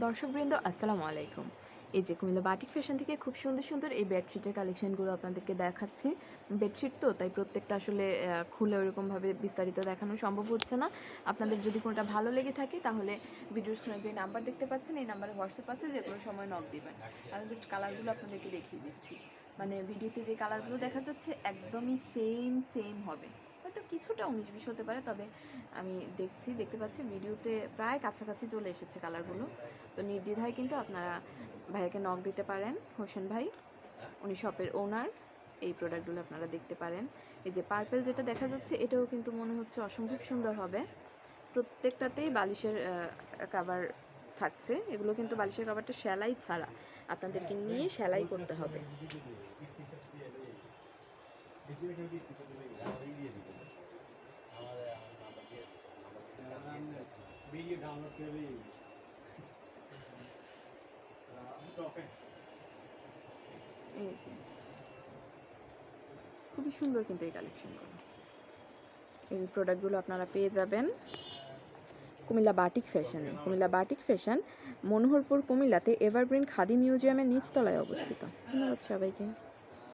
দর্শকবৃন্দ, আসসালামু আলাইকুম। এই যে কুমিল্লা বাটিক ফ্যাশন থেকে খুব সুন্দর সুন্দর এই বেডশিটের কালেকশনগুলো আপনাদেরকে দেখাচ্ছি। বেডশিট তো, তাই প্রত্যেকটা আসলে খুলে ওরকমভাবে বিস্তারিত দেখানো সম্ভব হচ্ছে না। আপনাদের যদি কোনোটা ভালো লেগে থাকে, তাহলে ভিডিওর শুনে যে নাম্বার দেখতে পাচ্ছেন, এই নাম্বারে হোয়াটসঅ্যাপ আছে, যে কোনো সময় নক দেবেন। আমি জাস্ট কালারগুলো আপনাদেরকে দেখিয়ে দিচ্ছি। মানে ভিডিওতে যে কালারগুলো দেখা যাচ্ছে, একদমই সেম সেম হবে। হয়তো কিছুটা উনিশ বিশ হতে পারে, তবে আমি দেখছি, দেখতে পাচ্ছি ভিডিওতে প্রায় কাছাকাছি চলে এসেছে কালারগুলো তো নির্দ্বিধায় কিন্তু আপনারা ভাইয়াকে নক দিতে পারেন, হোসেন ভাই, উনি শপের ওনার এই প্রোডাক্টগুলো আপনারা দেখতে পারেন। এই যে পার্পেল যেটা দেখা যাচ্ছে, এটাও কিন্তু মনে হচ্ছে অসম্ভব সুন্দর হবে। প্রত্যেকটাতেই বালিশের কাভার থাকছে, এগুলো কিন্তু বালিশের কাভারটা সেলাই ছাড়া আপনাদেরকে নিয়ে সেলাই করতে হবে। খুবই সুন্দর কিন্তু এই কালেকশনগুলো এই প্রোডাক্টগুলো আপনারা পেয়ে যাবেন। কুমিল্লা বাটিক ফ্যাশনে কুমিল্লা বাটিক ফ্যাশন মনোহরপুর কুমিল্লাতে এভারগ্রিন খাদি মিউজিয়ামের নিচতলায় অবস্থিত। ধন্যবাদ সবাইকে।